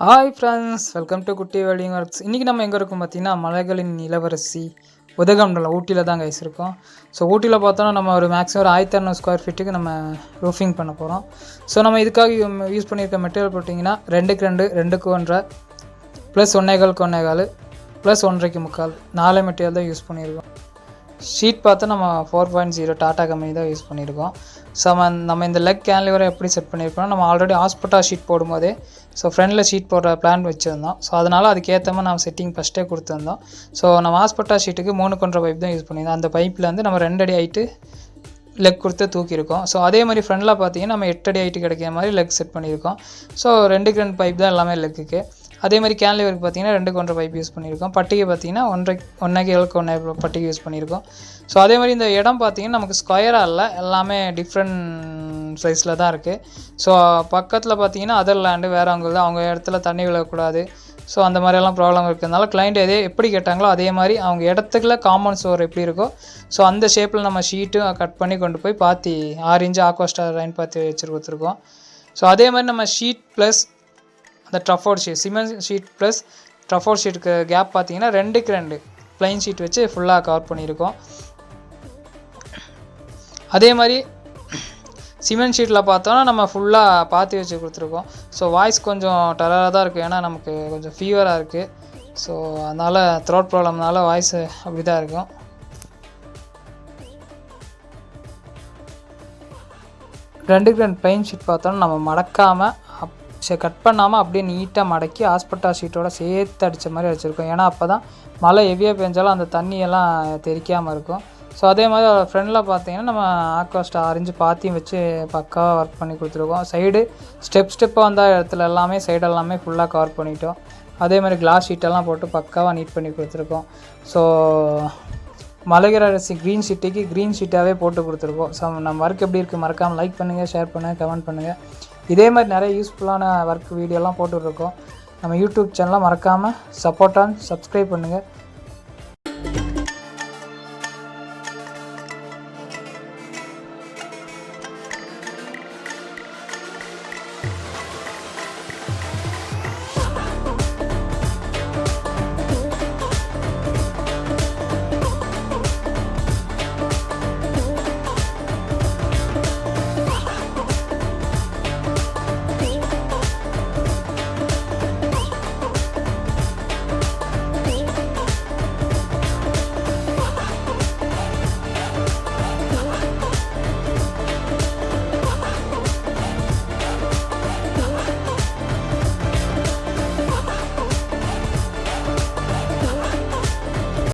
Hi friends welcome to Kutty welding works இன்றைக்கி நம்ம எங்கே இருக்கோம் பார்த்தீங்கன்னா மலைகளின் இளவரசி உதகமண்டலம் ஊட்டியில் தான் கைஸ் இருக்கோம். ஸோ ஊட்டியில் பார்த்தோன்னா நம்ம ஒரு மேக்ஸிமம் ஒரு ஆயிரத்தி அறநூறு ஸ்கொயர் ஃபீட்டுக்கு நம்ம ரூஃபிங் பண்ண போகிறோம் ஸோ நம்ம இதுக்காக யூஸ் பண்ணியிருக்க மெட்டீரியல் பார்த்தீங்கன்னா ரெண்டுக்கு ரெண்டு ரெண்டுக்கு ஒன்றரை ப்ளஸ் ஒன்னேகாலுக்கு ஒன்னேகால் ப்ளஸ் ஒன்றரைக்கு முக்கால் நாலே மெட்டீரியல் தான் யூஸ் பண்ணியிருக்கோம். ஷீட் பார்த்து நம்ம four point zero Tata company தான் யூஸ் பண்ணியிருக்கோம். ஸோ நம்ம நம்ம இந்த லெக் கேன்லிவரை எப்படி செட் பண்ணியிருக்கோம்னா நம்ம ஆல்ரெடி ஹாஸ்பிட்டா ஷீட் போடும்போதே ஸோ ஃப்ரண்டில் ஷீட் போடுற பிளான் வச்சுருந்தோம். ஸோ அதனால் அதுக்கேற்ற மாதிரி நம்ம செட்டிங் ஃபஸ்ட்டே கொடுத்துருந்தோம். ஸோ நம்ம ஹாஸ்பிட்டா ஷீட்டுக்கு மூணு கொன்ற பைப் தான் யூஸ் பண்ணியிருந்தோம். அந்த பைப்பில் வந்து நம்ம ரெண்டு அடி ஹைட்டு லெக் கொடுத்து தூக்கியிருக்கோம். ஸோ அதே மாதிரி ஃப்ரண்டில் பார்த்தீங்கன்னா நம்ம எட்டு அடி ஹைட்டு கிடைக்கிற மாதிரி லெக் செட் பண்ணியிருக்கோம். ஸோ ரெண்டுக்கு ரெண்டு பைப் தான் எல்லாமே லெக்குக்கு அதே மாதிரி கேன்லிவருக்கு பார்த்தீங்கன்னா ரெண்டுக்கு ஒன்றரை பைப் யூஸ் பண்ணியிருக்கோம். பட்டிகை பார்த்தீங்கன்னா ஒன்றரை ஒன்றைக்கு ஏழுக்கு ஒன்றரை பட்டிகை யூஸ் பண்ணியிருக்கோம். ஸோ அதே மாதிரி இந்த இடம் பார்த்தீங்கன்னா நமக்கு ஸ்கொயராக இல்லை எல்லாமே டிஃப்ரெண்ட் சைஸில் தான் இருக்குது ஸோ பக்கத்தில் பார்த்தீங்கன்னா அதர் லேண்டு வேறு அவங்க தான் அவங்க இடத்துல தண்ணி விழக்கூடாது. ஸோ அந்த மாதிரியெல்லாம் ப்ராப்ளம் இருக்கிறதுனால கிளைண்ட் எதே எப்படி கேட்டாங்களோ அதே மாதிரி அவங்க இடத்துக்குள்ள காமன் ஸ்டோர் எப்படி இருக்கோ ஸோ அந்த ஷேப்பில் நம்ம ஷீட்டும் கட் பண்ணி கொண்டு போய் பாத்தி ஆறு இன்ச்சு ஆக்வாஸ்டார் லைன் பார்த்து வச்சு கொடுத்துருக்கோம் ஸோ அதே மாதிரி நம்ம ஷீட் ப்ளஸ் அந்த ட்ரஃபோர்ட் sheet cement sheet plus Trafford ஷீட்டுக்கு கேப் பார்த்தீங்கன்னா ரெண்டுக்கு ரெண்டு. ப்ளைன் ஷீட் வச்சு ஃபுல்லாக கவர் பண்ணியிருக்கோம். அதே மாதிரி சிமெண்ட் ஷீட்டில் பார்த்தோன்னா நம்ம ஃபுல்லாக பாத்தி வச்சு கொடுத்துருக்கோம். ஸோ வாய்ஸ் கொஞ்சம் டலராக தான் இருக்குது ஏன்னா நமக்கு கொஞ்சம் ஃபீவராக இருக்குது ஸோ அதனால் த்ரோட் ப்ராப்ளம்னால வாய்ஸ் அப்படி தான் இருக்கும். ரெண்டுக்கு ரெண்டு ப்ளைன் ஷீட் பார்த்தோன்னா நம்ம மடக்காமல் சரி கட் பண்ணாமல் அப்படியே நீட்டாக மடக்கி ஹாஸ்பிட்டா ஷீட்டோட சேர்த்து அடித்த மாதிரி அடிச்சிருக்கோம் ஏன்னா அப்போ தான் மழை ஹெவியாக பெஞ்சாலும் அந்த தண்ணியெல்லாம் தெரிக்காமல் இருக்கும். ஸோ அதே மாதிரி ஃப்ரண்டில் பார்த்தீங்கன்னா நம்ம ஆக்வாஸ்ட் அரிஞ்சு பாத்தியும் வச்சு பக்காவாக ஒர்க் பண்ணி கொடுத்துருக்கோம். சைடு ஸ்டெப் ஸ்டெப்பாக வந்த இடத்துல எல்லாமே சைடு எல்லாமே ஃபுல்லாக கவர் பண்ணிட்டோம். அதே மாதிரி கிளாஸ் ஷீட்டெல்லாம் போட்டு பக்காவாக நீட் பண்ணி கொடுத்துருக்கோம். ஸோ மலைகிற அரிசி க்ரீன் ஷீட்டுக்கு க்ரீன் ஷீட்டாகவே போட்டு கொடுத்துருக்கோம். ஸோ நம்ம ஒர்க் எப்படி இருக்குது மறக்காமல் லைக் பண்ணுங்கள் ஷேர் பண்ணுங்கள் கமெண்ட் பண்ணுங்கள் இதே மாதிரி நிறைய யூஸ்ஃபுல்லான ஒர்க் வீடியோலாம் போட்டுட்ருக்கோம் நம்ம யூடியூப் சேனலை மறக்காமல் சப்போர்ட் ஆன் சப்ஸ்கிரைப் பண்ணுங்கள்